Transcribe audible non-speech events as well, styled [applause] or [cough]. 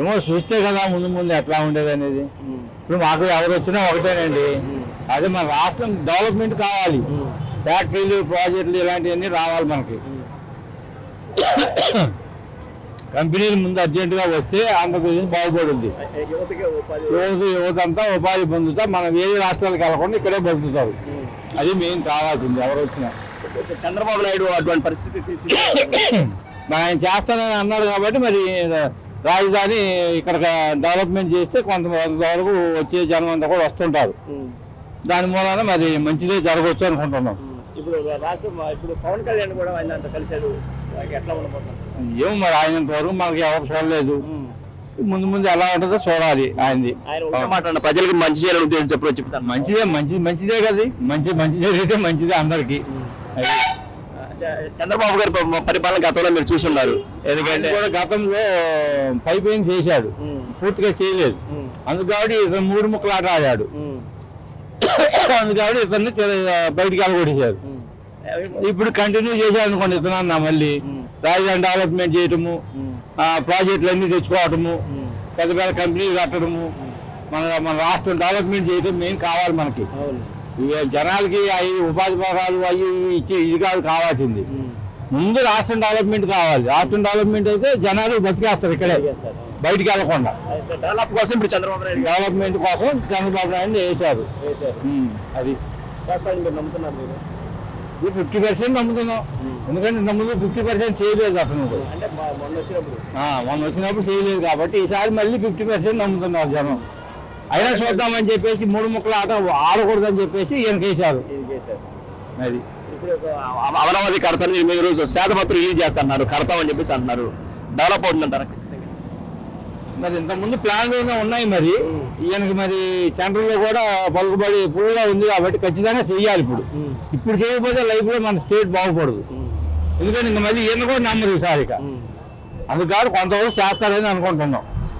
ఏమో చూస్తే కదా ముందు ముందు ఎట్లా ఉండేది అనేది. ఇప్పుడు మాకు ఎవరు వచ్చినా ఒకటేనండి. అదే మన రాష్ట్రం డెవలప్మెంట్ కావాలి. ఫ్యాక్టరీలు ప్రాజెక్టులు ఇలాంటివన్నీ రావాలి మనకి. కంపెనీలు ముందు అర్జెంటుగా వస్తే ఆంధ్రప్రదేశ్ బాగుపడుద్ది. యువత యువత అంతా ఉపాధి పొందుతా మన వేరే రాష్ట్రాలకు వెళ్ళకుండా ఇక్కడే బతుకుతారు. అది మెయిన్ కావాల్సింది ఎవరు వచ్చినా. చంద్రబాబు నాయుడు అటువంటి పరిస్థితి. మరి [coughs] ఆయన చేస్తానని అన్నాడు కాబట్టి మరి రాజధాని ఇక్కడ డెవలప్మెంట్ చేస్తే కొంత కొంతవరకు వచ్చే జనం అంతా కూడా వస్తుంటారు. దాని మూలాన మరి మంచిదే జరగవచ్చు అనుకుంటున్నాం. ఇప్పుడు రాష్ట్రం ఇప్పుడు పవన్ కళ్యాణ్ కూడా ఆయన అంత కలిశాడు. ఎట్లా ఉండబోతున్నారు ఏమో మరి ఆయనంత వరకు మనకి ఎవరు చూడలేదు. ముందు ముందు ఎలా ఉంటుందో చూడాలి ఆయనది. ప్రజలకు మంచి చేయాలని ఉద్దేశం చెప్పడం చెప్తాను. మంచిదే మంచి మంచిదే కదా. మంచి మంచి జరిగితే మంచిదే అందరికి. చంద్రబాబు గారి పరిపాలన గతంలో మీరు చూసున్నారు ఎందుకంటే గతంలో పైపింగ్ చేశాడు. పూర్తిగా చేయలేదు ఉమ్. అందుకు కాబట్టి ఇతను మూడు ముక్కలు ఆట ఆడాడు ఉమ్. అందుకు కాబట్టి ఇతన్ని బయటికి వెళ్ళగొట్టేశారు ఉమ్. ఇప్పుడు కంటిన్యూ చేశాడు అనుకోండి ఇతను అన్న మళ్ళీ. రాజధాని డెవలప్మెంట్ చేయటము ప్రాజెక్టులు అన్ని తెచ్చుకోవటము. పెద్ద పెద్ద కంపెనీలు కట్టడము మన మన రాష్ట్రం డెవలప్మెంట్ చేయటం మెయిన్ కావాలి మనకి జనాలకి అవి ఉపాధి పథకాలు అవి ఇచ్చి ఇది కాదు కావాల్సింది. ముందు రాష్ట్రం డెవలప్మెంట్ కావాలి. రాష్ట్రం డెవలప్మెంట్ అయితే జనాలు బతికేస్తారు ఇక్కడే. బయటికి వెళ్ళకుండా. అయితే డెవలప్ కోసం ఇప్పుడు చంద్రబాబు నాయుడు డెవలప్మెంట్ కోసం చంద్రబాబు నాయుడు వేశారు. అది. ఫిఫ్టీ పర్సెంట్ నమ్ముతున్నాం. ఎందుకంటే ముందు ఫిఫ్టీ పర్సెంట్ చేయలేదు అతను మొన్న వచ్చినప్పుడు. చేయలేదు కాబట్టి ఈసారి మళ్ళీ ఫిఫ్టీ పర్సెంట్ నమ్ముతున్నారు జనం. అయినా చూద్దామని చెప్పేసి మూడు ముక్కలు ఆట ఆడకూడదని చెప్పేసి ఈయనకేశారు అది. అమరావతి కడతాను మీరు రోజు శ్వేతపత్రం రిలీజ్ చేస్తున్నారు కడతామని చెప్పేసి అంటున్నారు. డెవలప్ అవుతుందంటారా మరి ఇంత ముందు ప్లాన్లు ఉన్నాయి మరి. ఈయనకి మరి సెంట్రల్లో కూడా పలుకుబడి ఫుల్గా ఉంది కాబట్టి ఖచ్చితంగా చెయ్యాలి ఇప్పుడు. ఇప్పుడు చేయకపోతే లైఫ్లో మన స్టేట్ బాగుపడదు. ఎందుకంటే ఇంక మళ్ళీ ఈయన కూడా నమ్మరు ఈసారి ఇక. అందుకు కాబట్టి కొంతవరకు చేస్తారని అనుకుంటున్నాం.